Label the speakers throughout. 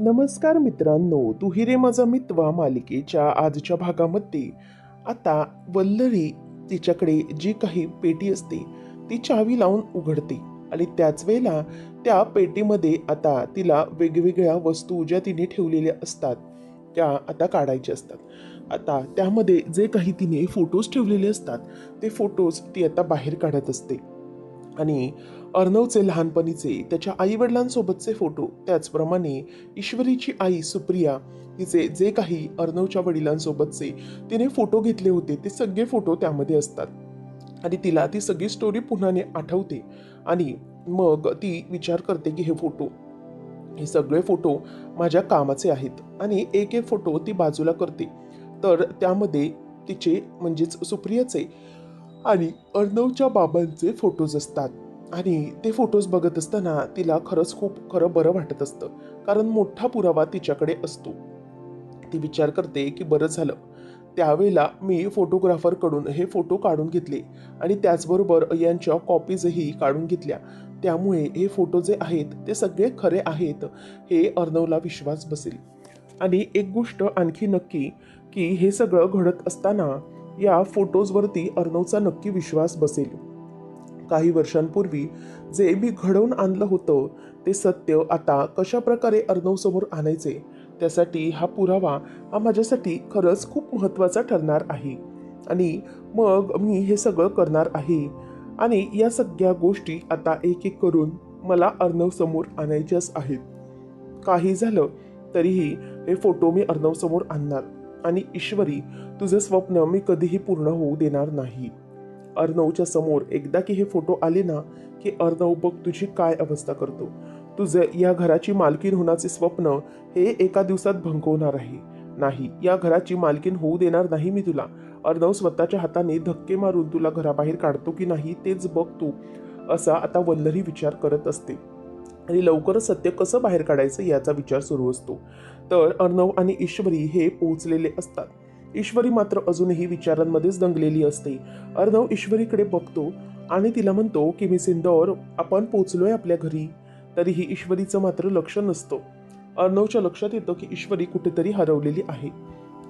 Speaker 1: नमस्कार मित्रांनो तू हिरे माझा मित्वा मालिकेच्या आजच्या भागामध्ये. आता वल्लरी तिच्याकडे जी काही पेटी असते ती चावी लावून उघडते आणि त्याच वेळेला त्या पेटीमध्ये आता तिला वेगवेगळ्या वस्तू ज्या तिने ठेवलेल्या असतात त्या आता काढायच्या असतात. आता त्यामध्ये जे काही तिने फोटोज ठेवलेले असतात ते फोटोज ती आता बाहेर काढत असते. आणि अर्णवचे लहानपणीचे त्याच्या आई वडिलांसोबतचे फोटो. त्याचप्रमाणे ईश्वरीची आई सुप्रिया तिचे जे काही अर्णवच्या वडिलांसोबतचे तिने फोटो घेतले होते ते सगळे फोटो त्यामध्ये असतात. आणि तिला ती सगळी स्टोरी पुन्हाने आठवते आणि मग ती विचार करते की हे फोटो हे सगळे फोटो माझ्या कामाचे आहेत. आणि एक एक फोटो ती बाजूला करते. तर त्यामध्ये तिचे म्हणजेच सुप्रियाचे आणि अर्णवच्या बाबांचे फोटोज असतात. आणि ते फोटोज बघत असताना तिला खरंच खूप खरं बरं वाटत असतं. कारण मोठा पुरावा तिच्याकडे असतो. ती विचार करते की बरं झालं. त्यावेळेला मी फोटोग्राफरकडून हे फोटो काढून घेतले आणि त्याचबरोबर यांच्या कॉपीजही काढून घेतल्या. त्यामुळे हे फोटो जे आहेत ते सगळे खरे आहेत हे अर्णवला विश्वास बसेल. आणि एक गोष्ट आणखी नक्की की हे सगळं घडत असताना या फोटोजवरती अर्णवचा नक्की विश्वास बसेल. काही वर्षांपूर्वी जे मी घडवून आणलं होतं ते सत्य आता कशा प्रकारे अर्णवसमोर आणायचे त्यासाठी हा पुरावा हा माझ्यासाठी खरंच खूप महत्त्वाचा ठरणार आहे. आणि मग मी हे सगळं करणार आहे. आणि या सगळ्या गोष्टी आता एक एक करून मला अर्णवसमोर आणायच्याच आहेत. काही झालं तरीही हे फोटो मी अर्णवसमोर आणणार. आणि ईश्वरी तुझं स्वप्न मी कधीही पूर्ण होऊ देणार नाही. अर्णवच्या समोर एकदा की हे फोटो आले ना की अर्णव बघ तुझी काय अवस्था करतो. तुझं या घराची मालकीन होण्याचे स्वप्न हे एका दिवसात भंकवणार आहे. नाही या घराची मालकीन होऊ देणार नाही मी तुला. अर्णव स्वतःच्या हाताने धक्के मारून तुला घराबाहेर काढतो की नाही तेच बघ तू असा आता वल्लरी विचार करत असते. आणि लवकरच सत्य कसं बाहेर काढायचं याचा विचार सुरू असतो. तर अर्णव आणि ईश्वरी हे पोहोचलेले असतात. ईश्वरी मात्र अजूनही विचारांमध्येच दंगलेली असते. अर्णव ईश्वरीकडे बघतो आणि तिला म्हणतो की मिस इंदौर आपण पोचलोय आपल्या घरी. तरीही ईश्वरीचं मात्र लक्ष नसतं. अर्णवच्या लक्षात येतं की ईश्वरी कुठेतरी हरवलेली आहे.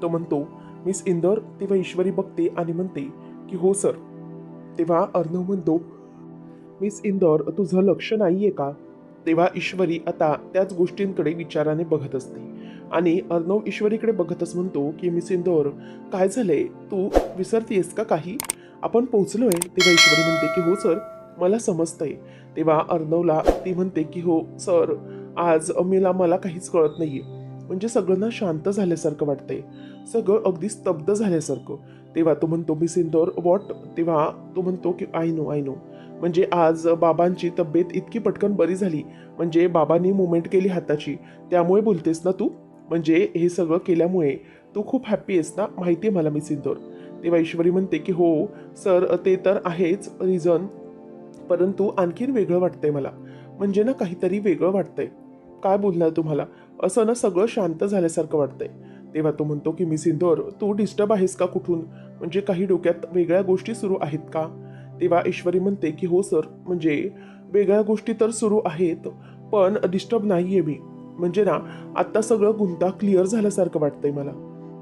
Speaker 1: तो म्हणतो मिस इंदौर तेव्हा ईश्वरी बघते आणि म्हणते की हो सर. तेव्हा अर्णव म्हणतो मिस इंदौर तुझं लक्ष नाहीये का? तेव्हा ईश्वरी आता त्याच गोष्टींकडे विचाराने बघत असते. आणि अर्णव ईश्वरीकडे बघतच म्हणतो की मिस इंदौर काय झालंय तू विसरतीयस का काही? आपण पोहोचलोय. तेव्हा ईश्वरी म्हणते की हो सर मला समजतंय. तेव्हा अर्णवला ती म्हणते की हो सर आज मला मला काहीच कळत नाहीये. म्हणजे सगळं ना शांत झाल्यासारखं वाटतंय. सगळं अगदी स्तब्ध झाल्यासारखं. तेव्हा तो म्हणतो मी सिंदोर वॉट तेव्हा तो म्हणतो की आय नो आय नो म्हणजे आज बाबांची तब्येत इतकी पटकन बरी झाली. म्हणजे बाबांनी मुवमेंट केली हाताची. त्यामुळे बोलतेस ना तू? म्हणजे हे सगळं केल्यामुळे तू खूप हॅप्पी आहेस ना? माहिती आहे मला मिस इंदोर तेव्हा ईश्वरी म्हणते की हो सर ते तर आहेच रिझन परंतु आणखीन वेगळं वाटतंय मला. म्हणजे ना काहीतरी वेगळं वाटतंय. काय बोलणार तुम्हाला? असं ना सगळं शांत झाल्यासारखं वाटतंय. तेव्हा तो म्हणतो की मी सिंदोर तू डिस्टर्ब आहेस का कुठून? म्हणजे काही डोक्यात वेगळ्या गोष्टी सुरू आहेत का? तेव्हा ईश्वरी म्हणते की हो सर म्हणजे वेगळ्या गोष्टी तर सुरू आहेत पण डिस्टर्ब नाही आहे मी. म्हणजे ना आत्ता सगळं गुंता क्लिअर झाल्यासारखं वाटतंय मला.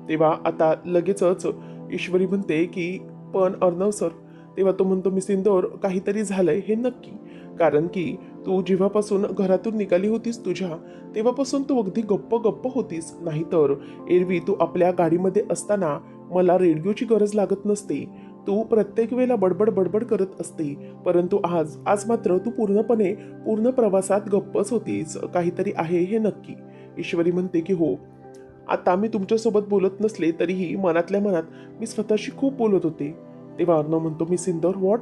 Speaker 1: तेव्हा आता लगेचच ईश्वरी म्हणते की पण अर्णव सर तेव्हा तो म्हणतो मी सिंदोर काहीतरी झालंय हे नक्की. कारण की तू जेव्हापासून घरातून निघाली होतीस तुझ्या तेव्हापासून तू अगदी गप्प गप्प होतीस. नाहीतर एरवी तू आपल्या गाडीमध्ये असताना मला रेडिओची गरज लागत नसते. तू प्रत्येक वेळेला बडबड बडबड करत असते. परंतु आज आज मात्र तू पूर्णपणे पूर्ण प्रवासात गप्पच होतीस. काहीतरी आहे हे नक्की. ईश्वरी म्हणते की हो. आता मी तुमच्यासोबत बोलत नसले तरीही मनातल्या मनात मी स्वतःशी खूप बोलत होते. तेव्हा अर्णव म्हणतो मी सिंदर वॉट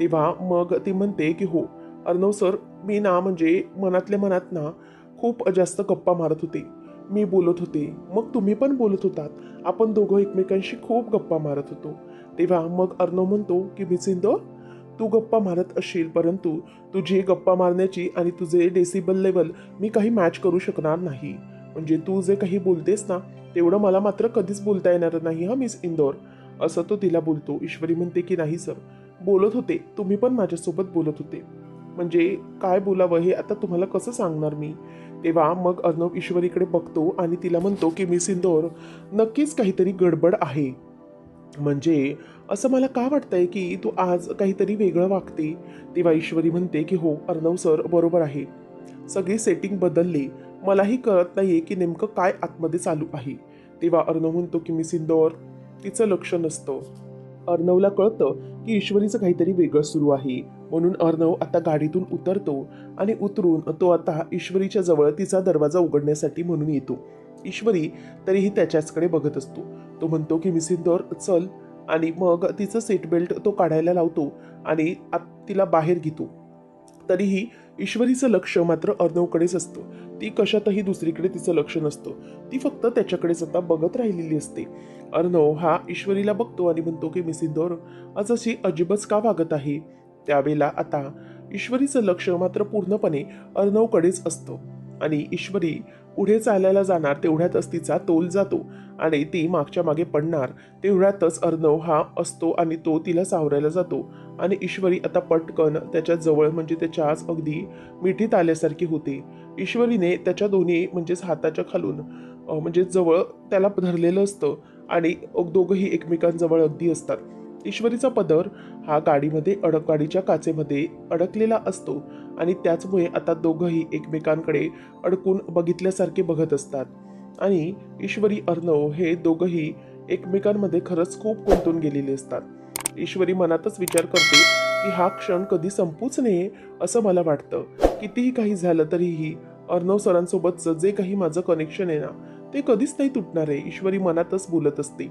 Speaker 1: तेव्हा मग ती म्हणते की हो. अर्णव सर मी ना म्हणजे मनातल्या मनात ना खूप जास्त गप्पा मारत होते. मी बोलत होते. मग तुम्ही पण बोलत होतात. आपण दोघं एकमेकांशी खूप गप्पा मारत होतो. तेव्हा मग अर्णव म्हणतो की भिसिंद तू गप्पा मारत असशील परंतु तुझी गप्पा मारण्याची आणि तुझे डेसिबल लेवल मी काही मॅच करू शकणार नाही. म्हणजे तू जे काही बोलतेस ना तेवढं मला मात्र कधीच बोलता येणार नाही हा मिस इंदोर. असं तो तिला बोलतो. ईश्वरी म्हणते की नाही सर बोलत होते. तुम्ही पण माझ्यासोबत बोलत होते. म्हणजे काय बोलावं हे आता तुम्हाला कसं सांगणार मी? तेव्हा मग अर्णव ईश्वरीकडे बघतो आणि तिला म्हणतो की मिस इंदोर नक्कीच काहीतरी गडबड आहे. म्हणजे असं मला का वाटतंय की तू आज काहीतरी वेगळं वागते? तेव्हा ईश्वरी म्हणते की हो अर्णव सर बरोबर आहे. सगळी सेटिंग बदलली. मलाही कळत नाहीये की नेमकं काय आतमध्ये चालू आहे. तेव्हा अर्णव म्हणतो की मी सिंदोर. तिचं लक्ष नसतं. अर्णवला कळतं की ईश्वरीचं काहीतरी वेगळं सुरू आहे. म्हणून अर्णव आता गाडीतून उतरतो आणि उतरून तो आता ईश्वरीच्या जवळ तिचा दरवाजा उघडण्यासाठी म्हणून येतो. ईश्वरी तरीही त्याच्याचकडे बघत असतो. तो म्हणतो की मिसिंदोर चल. आणि मग तिचं सीट बेल्ट तो काढायला लावतो आणि आत- तिला बाहेर घेतो. तरीही ईश्वरीचं लक्ष मात्र अर्णवकडेच असतं. ती कशातही दुसरीकडे तिचं लक्ष नसतं. ती फक्त त्याच्याकडेच आता बघत राहिलेली असते. अर्णव हा ईश्वरीला बघतो आणि म्हणतो की मिसिंदोर आज अशी अजिबच का वागत आहे? त्यावेळेला आता ईश्वरीचं लक्ष मात्र पूर्णपणे अर्णवकडेच असतं. आणि ईश्वरी पुढे चालायला जाणार तेवढ्यातच तिचा तोल जातो आणि ती मागच्या मागे पडणार. तेवढ्यातच अर्णव हा असतो आणि तो तिला सावरायला जातो आणि ईश्वरी आता पटकन त्याच्याजवळ म्हणजे त्याच्या आज अगदी मिठीत आल्यासारखी होते. ईश्वरीने त्याच्या दोन्ही म्हणजेच हाताच्या खालून म्हणजे जवळ त्याला धरलेलं असतं आणि दोघंही एकमेकांजवळ अगदी असतात. ईश्वरीचा पदर हा गाडीमध्ये अडक गाडीच्या काचेमध्ये अडकलेला असतो आणि त्याचमुळे आता दोघंही एकमेकांकडे अडकून बघितल्यासारखे बघत असतात. आणि ईश्वरी अर्णव हे दोघंही एकमेकांमध्ये खरंच खूप गुंतून गेलेले असतात. ईश्वरी मनातच विचार करते की हा क्षण कधी संपूच नये असं मला वाटतं. कितीही काही झालं तरीही अर्णव सरांसोबतचं जे काही माझं कनेक्शन आहे ना ते कधीच नाही तुटणार आहे ईश्वरी मनातच बोलत असते.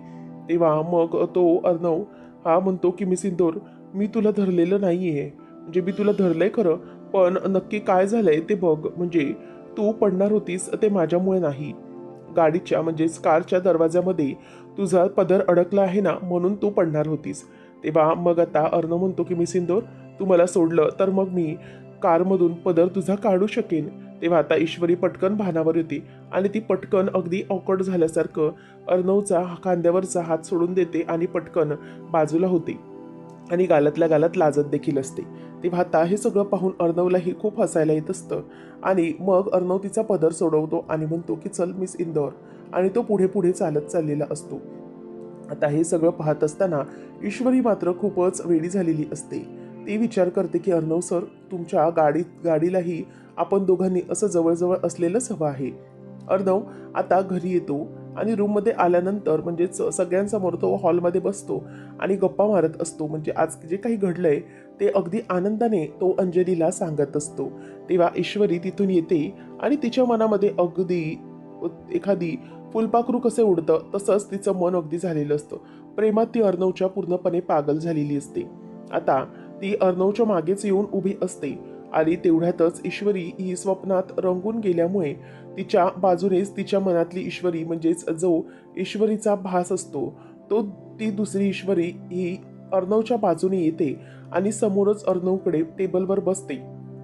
Speaker 1: तेव्हा मग तो अर्णव हा म्हणतो की मी सिंदोर मी तुला धरलेलं नाही आहे म्हणजे मी तुला धरलंय खरं पण नक्की काय झालंय ते बघ. म्हणजे तू पडणार होतीस ते माझ्यामुळे नाही. गाडीच्या म्हणजेच कारच्या दरवाजामध्ये तुझा पदर अडकला आहे ना म्हणून तू पडणार होतीस. तेव्हा मग आता अर्ण म्हणतो की मी सिंदोर तू मला सोडलं तर मग मी कारमधून पदर तुझा काढू शकेन. तेव्हा आता ईश्वरी पटकन भानावर येते आणि ती पटकन अगदी ऑकड झाल्यासारखं अर्णवचा खांद्यावरचा हात सोडून देते आणि पटकन बाजूला होते. आणि गालातल्या गालात लाजत देखील असते. तेव्हा आता हे सगळं पाहून अर्णवलाही खूप हसायला येत असतं. आणि मग अर्णव तिचा पदर सोडवतो आणि म्हणतो की चल मिस इंदौर. आणि तो पुढे पुढे चालत चाललेला असतो. आता हे सगळं पाहत असताना ईश्वरी मात्र खूपच वेडी झालेली असते. ती विचार करते की अर्णव सर तुमच्या गाडीत गाडीलाही आपण दोघांनी असं जवळजवळ असलेलंच हवं आहे. अर्णव आता घरी येतो आणि रूममध्ये आल्यानंतर म्हणजेच सगळ्यांसमोर तो हॉलमध्ये बसतो आणि गप्पा मारत असतो. म्हणजे आज जे काही घडलंय ते अगदी आनंदाने तो अंजलीला सांगत असतो. तेव्हा ईश्वरी तिथून येते आणि तिच्या मनामध्ये अगदी एखादी फुलपाखरू कसे उडतं तसंच तिचं मन अगदी झालेलं असतं. प्रेमात ती अर्णवच्या पूर्णपणे पागल झालेली असते. आता ती अर्णवच्या मागेच येऊन उभी असते. आणि तेवढ्यातच ईश्वरी ही स्वप्नात रंगून गेल्यामुळे तिच्या बाजूनेच तिच्या मनातली ईश्वरी म्हणजेच जो ईश्वरीचा भास असतो तो ती दुसरी ईश्वरी ही अर्णवच्या बाजूने येते आणि समोरच अर्णवकडे टेबलवर बसते.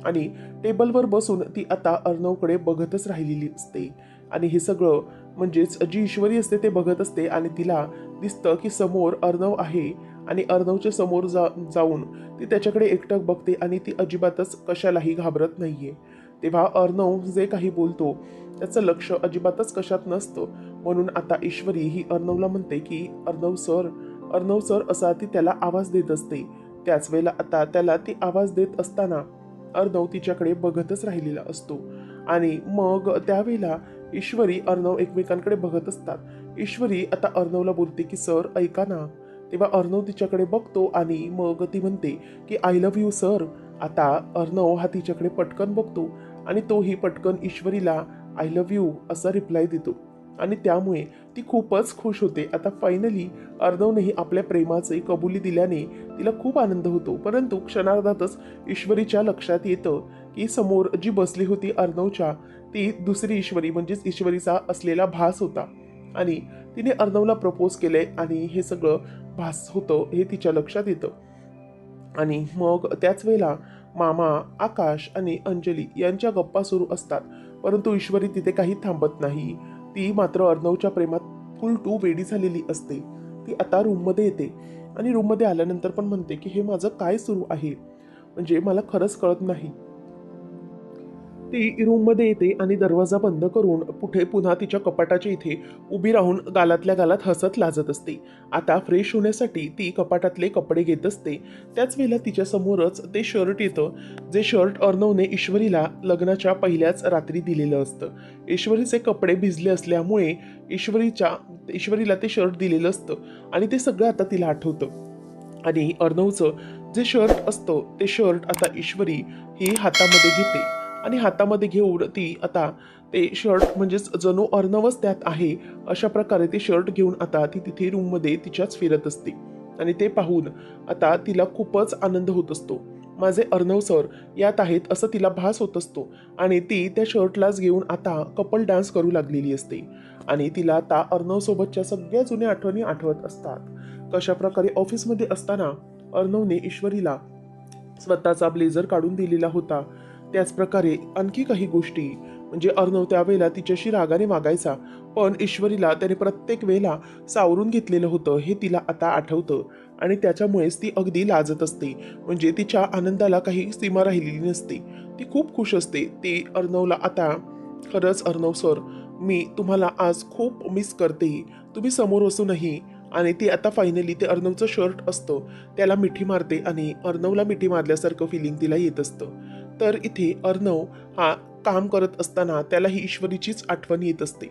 Speaker 1: आणि टेबलवर बसून ती आता अर्णवकडे बघतच राहिलेली असते. आणि हे सगळं म्हणजेच जी ईश्वरी असते ते बघत असते आणि तिला दिसतं की समोर अर्णव आहे. आणि अर्णवच्या समोर जा जाऊन ती त्याच्याकडे एकटक बघते आणि ती अजिबातच कशालाही घाबरत नाहीये. तेव्हा अर्णव जे काही बोलतो त्याचं लक्ष अजिबातच कशात नसतं. म्हणून आता ईश्वरी ही अर्णवला म्हणते की अर्णव सर अर्णव सर असा ती त्याला आवाज देत असते. त्याच वेळेला आता त्याला ती आवाज देत असताना अर्णव तिच्याकडे बघतच राहिलेला असतो. आणि मग त्यावेळेला ईश्वरी अर्णव एकमेकांकडे बघत असतात. ईश्वरी आता अर्णवला बोलते की सर ऐका ना तेव्हा अर्णव तिच्याकडे बघतो आणि मग ती म्हणते की आय लव्ह यू सर आता अर्णव हा तिच्याकडे पटकन बघतो आणि तोही पटकन ईश्वरीला आय लव्ह यू असा रिप्लाय देतो. आणि त्यामुळे ती खूपच खुश होते. आता फायनली अर्णवनेही आपल्या प्रेमाचे कबुली दिल्याने तिला खूप आनंद होतो. परंतु क्षणार्धातच ईश्वरीच्या लक्षात येतं की समोर जी बसली होती अर्णवच्या ती दुसरी ईश्वरी म्हणजेच ईश्वरीचा असलेला भास होता. आणि तिने अर्णवला प्रपोज केले आणि हे सगळं भास होतं हे तिच्या लक्षात येतं. आणि मग त्याच वेळेला मामा आकाश आणि अंजली यांच्या गप्पा सुरू असतात. परंतु ईश्वरी तिथे काही थांबत नाही. ती मात्र अर्णवच्या प्रेमात फुल टू वेडी झालेली असते. ती आता रूममध्ये येते आणि रूममध्ये आल्यानंतर पण म्हणते की हे माझं काय सुरू आहे? म्हणजे मला खरंच कळत नाही. ती रूममध्ये येते आणि दरवाजा बंद करून पुढे पुन्हा तिच्या कपाटाच्या इथे उभी राहून गालातल्या गालात हसत लाजत असते. आता फ्रेश होण्यासाठी ती कपाटातले कपडे घेत असते. त्याच वेळेला तिच्या समोरच ते शर्ट येतं जे शर्ट अर्णवने ईश्वरीला लग्नाच्या पहिल्याच रात्री दिलेलं असतं. ईश्वरीचे कपडे भिजले असल्यामुळे ईश्वरीच्या ईश्वरीला ते शर्ट दिलेलं असतं आणि ते सगळं आता तिला आठवतं. आणि अर्णवचं जे शर्ट असतं ते शर्ट आता ईश्वरी ही हातामध्ये घेते. आणि हातामध्ये घेऊन ती आता ते शर्ट म्हणजेच जणू अर्णवच त्यात आहे अशा प्रकारे ते शर्ट घेऊन आता ती तिथे रूममध्ये तिच्याच फिरत असते. आणि ते पाहून आता तिला खूपच आनंद होत असतो. माझे अर्णव सर यात आहेत असं तिला भास होत असतो. आणि ती त्या शर्टलाच घेऊन आता कपल डान्स करू लागलेली असते. आणि तिला आता अर्णवसोबतच्या सगळ्या जुन्या आठवणी आठवत असतात. कशा प्रकारे ऑफिसमध्ये असताना अर्णवने ईश्वरीला स्वतःचा ब्लेझर काढून दिलेला होता. त्याचप्रकारे आणखी काही गोष्टी. म्हणजे अर्णव त्यावेळेला तिच्याशी रागाने मागायचा पण ईश्वरीला त्याने प्रत्येक वेळेला सावरून घेतलेलं होतं हे तिला आता आठवतं. आणि त्याच्यामुळेच ती अगदी लाजत असते. म्हणजे तिच्या आनंदाला काही सीमा राहिलेली नसते. ती खूप खुश असते. ती अर्णवला आता खरंच अर्णव सर मी तुम्हाला आज खूप मिस करते. तुम्ही समोर असूनही आणि ती आता फायनली ते अर्णवचं शर्ट असतं. त्याला मिठी मारते आणि अर्णवला मिठी मारल्यासारखं फिलिंग तिला येत असतं. तर इथे अर्णव हा काम करत असताना त्याला ही ईश्वरीचीच आठवण येत असते.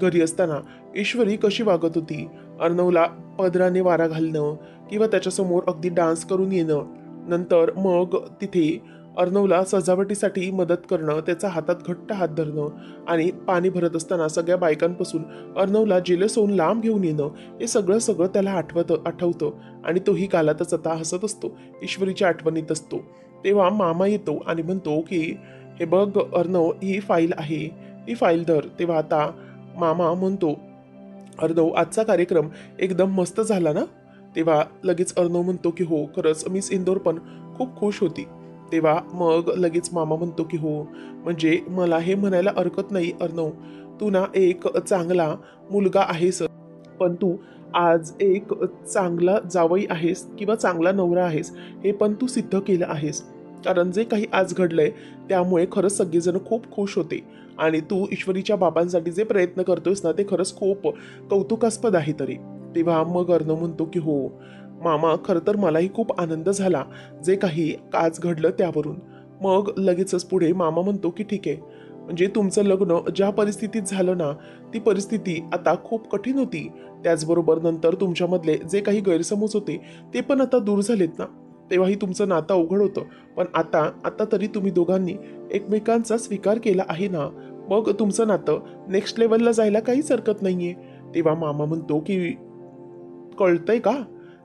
Speaker 1: घरी असताना ईश्वरी कशी वागत होती? अर्णवला पदराने वारा घालणं किंवा त्याच्यासमोर अगदी डान्स करून येणं नंतर मग तिथे अर्णवला सजावटीसाठी मदत करणं त्याचा हातात घट्ट हात धरणं आणि पाणी भरत असताना सगळ्या बायकांपासून अर्णवला जेलस होऊन लांब घेऊन येणं हे सगळं सगळं त्याला आठवत आठवतं आणि तोही कालातच आता हसत असतो ईश्वरीच्या आठवणीत असतो. तेव्हा मामा येतो आणि म्हणतो की हे बघ अर्णव ही फाईल आहे. ही फाईल धर. तेव्हा आता मामा म्हणतो अर्णव आजचा कार्यक्रम एकदम मस्त झाला ना? तेव्हा लगेच अर्णव म्हणतो की हो खरंच मिस इंदोर पण खूप खुश होती. तेव्हा मग लगेच मामा म्हणतो की हो म्हणजे मला हे म्हणायला हरकत नाही अर्णव. तू ना एक चांगला मुलगा आहेस पण तू आज एक चांगला जावई आहेस किंवा चांगला नवरा आहेस हे पण तू सिद्ध केलं आहेस. कारण जे काही आज घडलंय त्यामुळे खरंच सगळेजण खूप खुश होते. आणि तू ईश्वरीच्या बाबांसाठी जे प्रयत्न करतोयस ना ते खरंच खूप कौतुकास्पद आहे तरी. तेव्हा मग अर्णव म्हणतो की हो मामा खरं तर मलाही खूप आनंद झाला जे काही आज घडलं त्यावरून. मग लगेचच पुढे मामा म्हणतो की ठीक आहे म्हणजे तुमचं लग्न ज्या परिस्थितीत झालं ना ती परिस्थिती आता खूप कठीण होती. त्याचबरोबर नंतर तुमच्यामधले जे काही गैरसमज होते ते पण आता दूर झालेत ना. तेव्हाही तुमचं नातं अवघड होतं. पण आता आता तरी तुम्ही दोघांनी एकमेकांचा स्वीकार केला आहे ना. मग तुमचं नातं नेक्स्ट लेवलला जायला काहीच हरकत नाही आहे तेव्हा मामा म्हणतो की कळतंय का?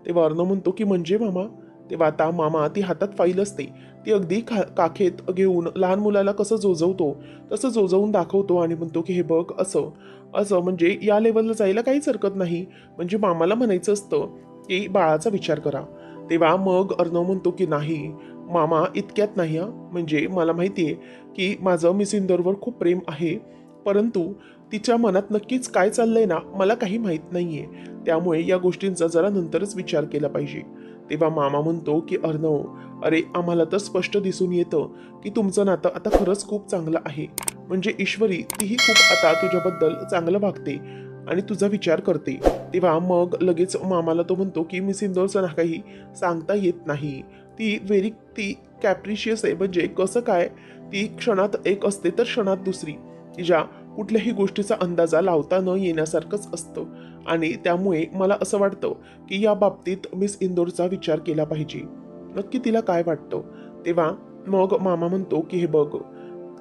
Speaker 1: तेव्हा अर्ण म्हणतो की म्हणजे मामा? तेव्हा आता मामा ती हातात फाईल असते. ती अगदी खा काखेत घेऊन लहान मुलाला कसं जोजवतो तसं जोजवून दाखवतो आणि म्हणतो की हे बघ असं असं. म्हणजे या लेवलला जायला काहीच हरकत नाही. म्हणजे मामाला म्हणायचं असतं की बाळाचा विचार करा. तेव्हा मग अर्णव म्हणतो की नाही मामा इतक्यात नाही हं. म्हणजे मला माहिती आहे की माझं मिस इंदोरवर खूप प्रेम आहे. परंतु तिच्या मनात नक्कीच काय चाललंय ना मला काही माहीत नाही आहे त्यामुळे या गोष्टींचा जरा नंतरच विचार केला पाहिजे. तेव्हा मामा म्हणतो की अर्णव अरे आम्हाला तर स्पष्ट दिसून येतं की तुमचं नातं आता खरंच खूप चांगलं आहे. म्हणजे ईश्वरी तीही खूप आता तुझ्याबद्दल चांगलं वागते आणि तुझा विचार करते. तेव्हा मग लगेच मामाला तो म्हणतो की मिस इंदोरचं ना काही सांगता येत नाही. ती व्हेरी ती कॅप्रिशियस आहे. म्हणजे कसं काय? ती क्षणात एक असते तर क्षणात दुसरी. तिच्या कुठल्याही गोष्टीचा अंदाजा लावता न येण्यासारखंच असतं. आणि त्यामुळे मला असं वाटतं की या बाबतीत मिस इंदोरचा विचार केला पाहिजे. नक्की तिला काय वाटतं? तेव्हा मग मामा म्हणतो की हे बघ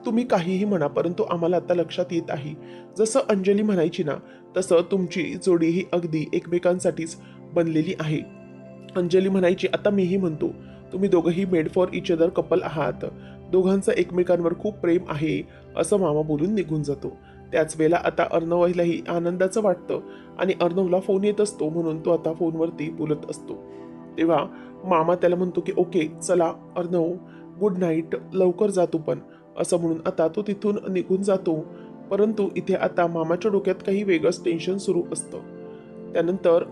Speaker 1: तुम्ही काहीही म्हणा परंतु आम्हाला आता लक्षात येत आहे. जसं अंजली म्हणायची ना तसं तुमची जोडी ही अगदी एकमेकांसाठीच बनलेली आहे. अंजली म्हणायची आता मीही म्हणतो तुम्ही दोघंही made for each other couple आहात. दोघांचं एकमेकांवर खूप प्रेम आहे असं मामा बोलून निघून जातो. त्याच वेळेला आता अर्णवलाही आनंदाचं वाटतं आणि अर्णवला फोन येत असतो म्हणून तो आता फोनवरती बोलत असतो. तेव्हा मामा त्याला म्हणतो की ओके चला अर्णव गुड नाईट लवकर जातो पण. असं म्हणून आता तो तिथून निघून जातो. परंतु इथे आता मामाच्या डोक्यात काही वेगळंच टेन्शन सुरू असतं. त्यानंतर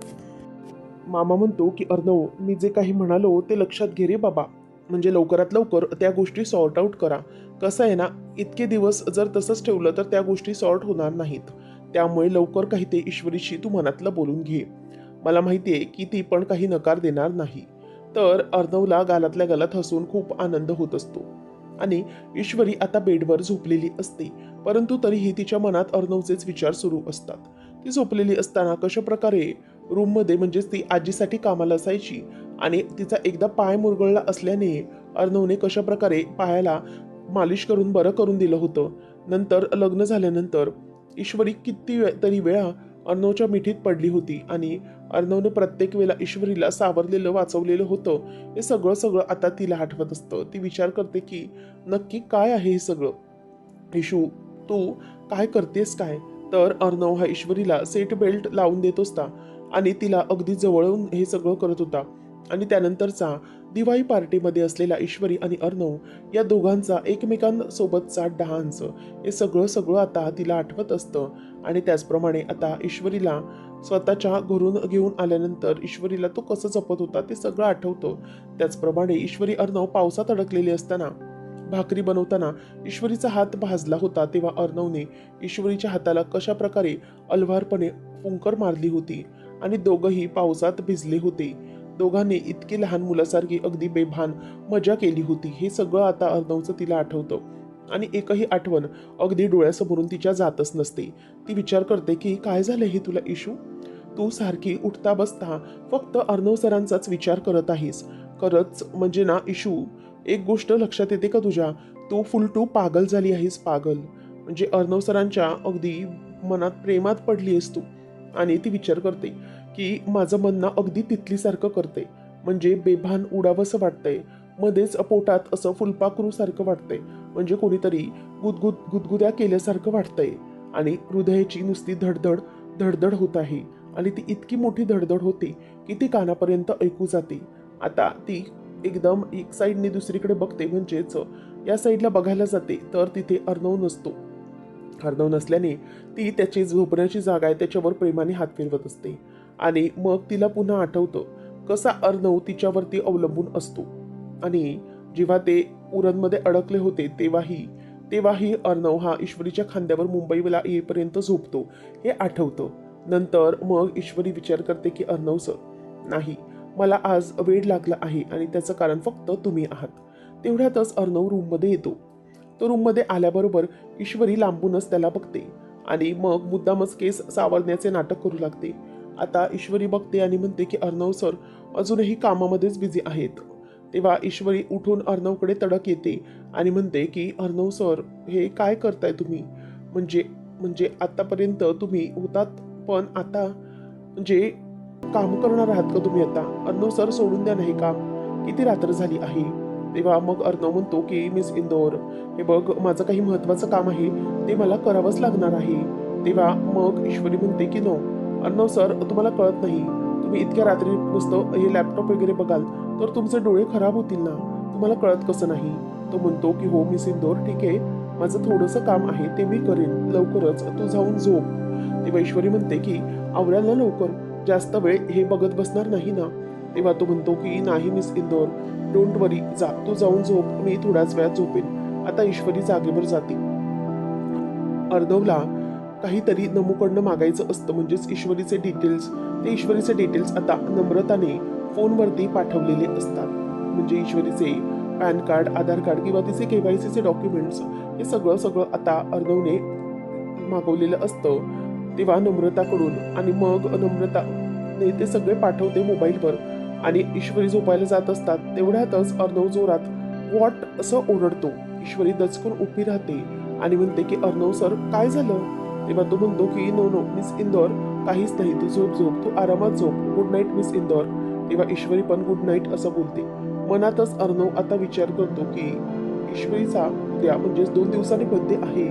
Speaker 1: मामा म्हणतो की अर्णव मी जे काही म्हणालो ते लक्षात घे रे बाबा. म्हणजे लवकरात लवकर त्या गोष्टी सॉर्ट आऊट करा. कसं आहे ना इतके दिवस जर तसंच ठेवलं तर त्या गोष्टी सॉर्ट होणार नाहीत. त्यामुळे लवकर काही ते ईश्वरीशी तू मनातलं बोलून घे. मला माहिती आहे की ती पण काही नकार देणार नाही. तर अर्णवला गालातल्या गालात हसून खूप आनंद होत असतो. आणि ईश्वरी आता बेडवर झोपलेली असते परंतु तरीही तिच्या मनात अर्णवचेच विचार सुरू असतात. ती झोपलेली असताना कशा प्रकारे रूममध्ये म्हणजेच ती आजीसाठी कामाला असायची. आणि तिचा एकदा पाय मुरगळला असल्याने अर्णवने कशा प्रकारे पायाला मालिश करून बरं करून दिलं होतं. नंतर लग्न झाल्यानंतर ईश्वरी किती वे तरी वेळा अर्णवच्या मिठीत पडली होती आणि अर्णवने प्रत्येक वेळेला ईश्वरीला सावरलेलं वाचवलेलं होतं. हे सगळं सगळं आता तिला आठवत असतं. ती विचार करते की नक्की काय आहे हे सगळं? इशू तू काय करतेस काय? तर अर्णव हा ईश्वरीला सेट बेल्ट लावून देत असता. आणि तिला अगदी जवळून हे सगळं करत होता. आणि त्यानंतरचा दिवाळी पार्टीमध्ये असलेला ईश्वरी आणि अर्णव या दोघांचा एकमेकांसोबतचा डान्स हे सगळं सगळं आता तिला आठवत असतं. आणि त्याचप्रमाणे आता ईश्वरीला स्वतःच्या घरून घेऊन आल्यानंतर ईश्वरीला तो कसं जपत होता ते सगळं आठवतं. त्याचप्रमाणे ईश्वरी अर्णव पावसात अडकलेली असताना भाकरी बनवताना ईश्वरीचा हात भाजला होता तेव्हा अर्णवने ईश्वरीच्या हाताला कशा प्रकारे अलवारपणे फुंकर मारली होती. आणि दोघंही पावसात भिजले होते. दोघांनी इतकी लहान मुलासारखी अगदी बेभान मजा केली होती. हे सगळं आता अर्णवचं तिला आठवतं. आणि एकही आठवण अगदी डोळ्यासमोरून तिच्या जातच नसते. ती विचार करते की काय झालं हे तुला इशू तू सारखी उठता बसता फक्त अर्णव सरांचाच विचार करत आहेस. खरंच म्हणजे ना इशू एक गोष्ट लक्षात येते का तुझ्या? तू फुल टू पागल झाली आहेस पागल. म्हणजे अर्णव सरांच्या अगदी मनात प्रेमात पडली आहेस तू. आणि ती विचार करते की माझं म्हणणं अगदी तिथलीसारखं करते. म्हणजे बेभान उडावंसं वाटतंय. मध्येच पोटात असं फुलपाखरूसारखं वाटतंय. म्हणजे कोणीतरी गुदगुद गुदगुद्या केल्यासारखं वाटतंय. आणि हृदयाची नुसती धडधड धडधड होत आहे. आणि ती इतकी मोठी धडधड होते की ती कानापर्यंत ऐकू जाते. आता ती एकदम एक साईडने दुसरीकडे बघते म्हणजेच या साईडला बघायला जाते तर तिथे अर्णव नसतो. अर्णव नसल्याने ती त्याची झोपण्याची जागा आहे त्याच्यावर प्रेमाने हात फिरवत असते. आणि मग तिला पुन्हा आठवतं कसा अर्णव तिच्यावरती अवलंबून असतो. आणि जेव्हा ते उरणमध्ये अडकले होते तेव्हाही तेव्हाही अर्णव हा ईश्वरीच्या खांद्यावर मुंबईला येईपर्यंत झोपतो हे आठवतं. नंतर मग ईश्वरी विचार करते की अर्णव सर नाही मला आज वेळ लागला आहे आणि त्याचं कारण फक्त तुम्ही आहात. तेवढ्यातच अर्णव रूममध्ये येतो. तो रूममध्ये आल्याबरोबर ईश्वरी लांबूनच त्याला बघते आणि मग मुद्दामच केस सावरण्याचे नाटक करू लागते. आता ईश्वरी बघते आणि म्हणते की अर्णव सर अजूनही कामामध्येच बिझी आहेत. तेव्हा ईश्वरी उठून अर्णवकडे तडक येते आणि म्हणते की अर्णव सर हे काय करताय तुम्ही? म्हणजे म्हणजे आतापर्यंत तुम्ही होतात पण आता म्हणजे काम करणार आहात का तुम्ही आता? अर्णव सर सोडून द्या नाही काम किती रात्र झाली आहे? तेव्हा मग अर्णव म्हणतो की मिस इंदोर हे बघ माझं काही महत्वाचं काम आहे ते मला करावंच लागणार आहे. तेव्हा मग ईश्वरी म्हणते की नो अर्णव सर तुम्हाला कळत नाही. तुम्ही इतक्या रात्री नुसतं हे लॅपटॉप वगैरे बघाल तर तुमचे डोळे खराब होतील ना? तुम्हाला कळत कसं नाही? तो म्हणतो की हो मिस इंदोर ठीक आहे. माझं थोडंसं काम आहे ते मी करेन. लवकरच तू जाऊन झोप. तेव्हा ईश्वरी म्हणते की आवरायला लवकर. जास्त वेळ हे बघत बसणार नाही ना? तेव्हा तो म्हणतो की नाही मिस इंदोर डोंट वरी जा. तू जाऊन झोप मी थोड्याच वेळात झोपेन. आता ईश्वरी जागेवर जाते. अर्धवला काहीतरी नमूकडनं मागायचं असतं म्हणजेच ईश्वरीचे डिटेल्स ते ईश्वरीचे डिटेल्स आता नम्रताने फोनवरती पाठवलेले असतात. म्हणजे ईश्वरीचे पॅन कार्ड आधार कार्ड किंवा तिचे केवायसीचे डॉक्युमेंट्स हे सगळं सगळं आता अर्णवने मागवलेलं असतं. तेव्हा नम्रताकडून आणि मग नम्रताने ते सगळे पाठवते मोबाईलवर. आणि ईश्वरी झोपायला जात असतात तेवढ्यातच अर्णव जोरात वॉट? असं ओरडतो. ईश्वरी दचकून उभी राहते आणि म्हणते की अर्णव सर काय झालं? तेव्हा तो म्हणतो की नो नो मिस इंदोर काहीच नाही तू झोप झोप तू आरामात झोप. Good night miss Indore. तेव्हा ईश्वरी पण गुड नाईट असं बोलते. मनातच अर्णव आता विचार करतो की ईश्वरीचा उद्या म्हणजेच दोन दिवसांनी बर्थडे आहे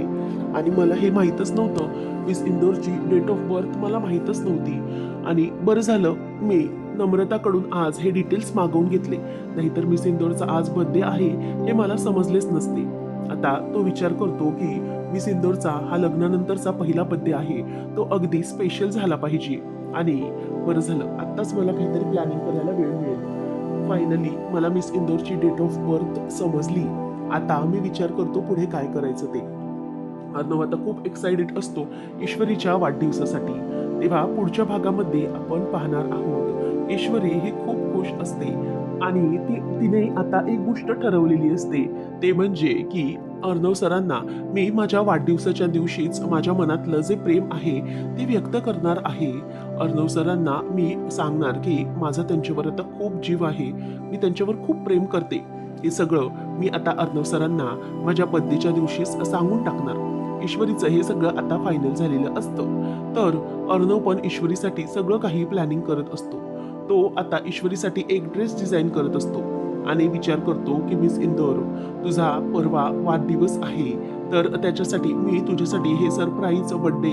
Speaker 1: आणि मला हे माहीतच नव्हतं. मिस इंदोरची डेट ऑफ बर्थ मला माहीतच नव्हती आणि बरं झालं मी नम्रताकडून आज हे डिटेल्स मागवून घेतले. नाहीतर मिस इंदोरचा आज बर्थडे आहे हे मला समजलेच नसते. आता तो विचार करतो की मिस इंदोरचा हा लग्नानंतरचा पहिला बर्थडे आहे तो अगदी स्पेशल झाला पाहिजे. आणि बरं झालं आत्ताच मला काहीतरी प्लॅनिंग करायला वेळ मिळेल. फायनली मला मिस इंदोरची डेट ऑफ बर्थ समजली. आता मी विचार करतो पुढे काय करायचं ते. अर्णव आता खूप एक्सायटेड असतो ईश्वरीच्या वाढदिवसासाठी. तेव्हा पुढच्या भागामध्ये आपण पाहणार आहोत. ईश्वरी ही खूप खुश असते. आणि ती तिने आता एक गोष्ट ठरवलेली असते. ते म्हणजे की अर्णव सरांना मी माझ्या वाढदिवसाच्या दिवशीच माझ्या मनातलं जे प्रेम आहे ते व्यक्त करणार आहे. अर्णव सरांना मी सांगणार की माझा त्यांच्यावर आता खूप जीव आहे. मी त्यांच्यावर खूप प्रेम करते. हे सगळं मी आता अर्णव सरांना माझ्या पद्धतीच्या दिवशीच सांगून टाकणार. ईश्वरीचं हे सगळं आता फायनल झालेलं असतं. तर अर्णव पण ईश्वरीसाठी सगळं काही प्लॅनिंग करत असतो. तो आता ईश्वरीसाठी एक ड्रेस डिझाईन करत असतो आणि विचार करतो की मिस इंदोर तुझा परवा वाढदिवस आहे. तर त्याच्यासाठी मी तुझ्यासाठी हे सरप्राईज बर्थडे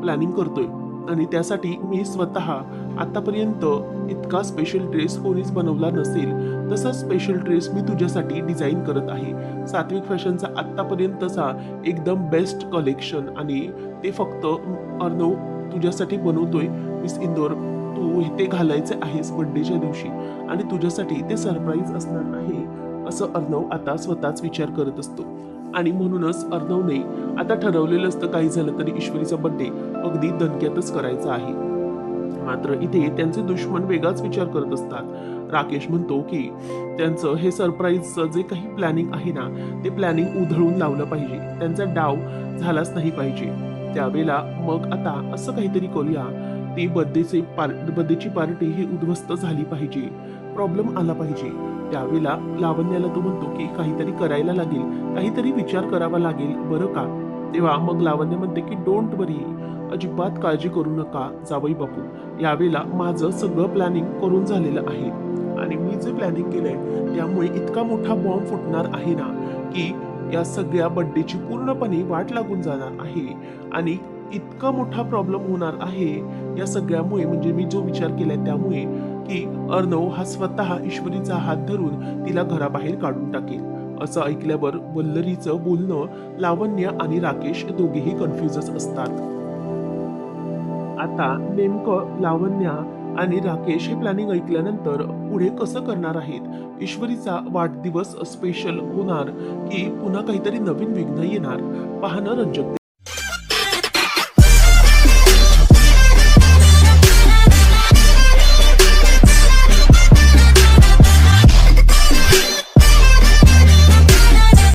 Speaker 1: प्लॅनिंग करतोय. आणि त्यासाठी मी स्वतः आतापर्यंत इतका स्पेशल ड्रेस कोणीच बनवला नसेल. तसा स्पेशल ड्रेस मी तुझ्यासाठी डिझाईन करत आहे. सात्विक फॅशनचा आत्तापर्यंतचा एकदम बेस्ट कलेक्शन आणि ते फक्त अर्णव तुझ्यासाठी बनवतोय मिस इंदोर तू ते घालायचे आहेस बर्थडेच्या दिवशी आणि तुझ्यासाठी ते सरप्राईज असणार आहे असं अर्णव आता स्वतःच विचार करत असतो. आणि म्हणूनच अर्णवने आता ठरवलेलं असतं काही झालं तरी ईश्वरीचा बर्थडे अगदी दणक्यातच करायचा आहे. मात्र इथे त्यांचे दुश्मन वेगळाच विचार करत असतात. राकेश म्हणतो की त्यांचं हे सरप्राईजचं जे काही प्लॅनिंग आहे ना ते प्लॅनिंग उधळून लावलं पाहिजे. त्यांचा डाव झालाच नाही पाहिजे. त्यावेळेला मग आता असं काहीतरी करूया. ती बर्थडेचे पार बर्थडेची पार्टी ही उद्ध्वस्त झाली पाहिजे. प्रॉब्लेम आला पाहिजे. त्यावेळेला लावण्याला तो म्हणतो की काहीतरी करायला लागेल. काहीतरी विचार करावा लागेल. बरं का? तेव्हा मग लावण्य म्हणते की डोंट वरी अजिबात काळजी करू नका. जावई बापू. यावेळेला माझं सगळं प्लॅनिंग करून झालेलं आहे. आणि मी जे प्लॅनिंग केलंय त्यामुळे इतका मोठा बॉम्ब फुटणार आहे ना की या सगळ्या बड्डेची पूर्णपणे वाट लागून जाणार आहे. आणि इतका मोठा प्रॉब्लेम होणार आहे या सगळ्यामुळे म्हणजे मी जो विचार केलाय त्यामुळे की अर्णव हा स्वतः ईश्वरीचा हात धरून तिला घराबाहेर काढून टाकेल. असं ऐकल्यावर वल्लरीचं बोलणं लावण्य आणि राकेश दोघेही कन्फ्युजच असतात. आता नेमकं लावण्य आणि राकेश हे प्लॅनिंग ऐकल्यानंतर पुढे कसं करणार आहेत? ईश्वरीचा वाढदिवस स्पेशल होणार की पुन्हा काहीतरी नवीन विघ्न येणार? पाहणं रंजक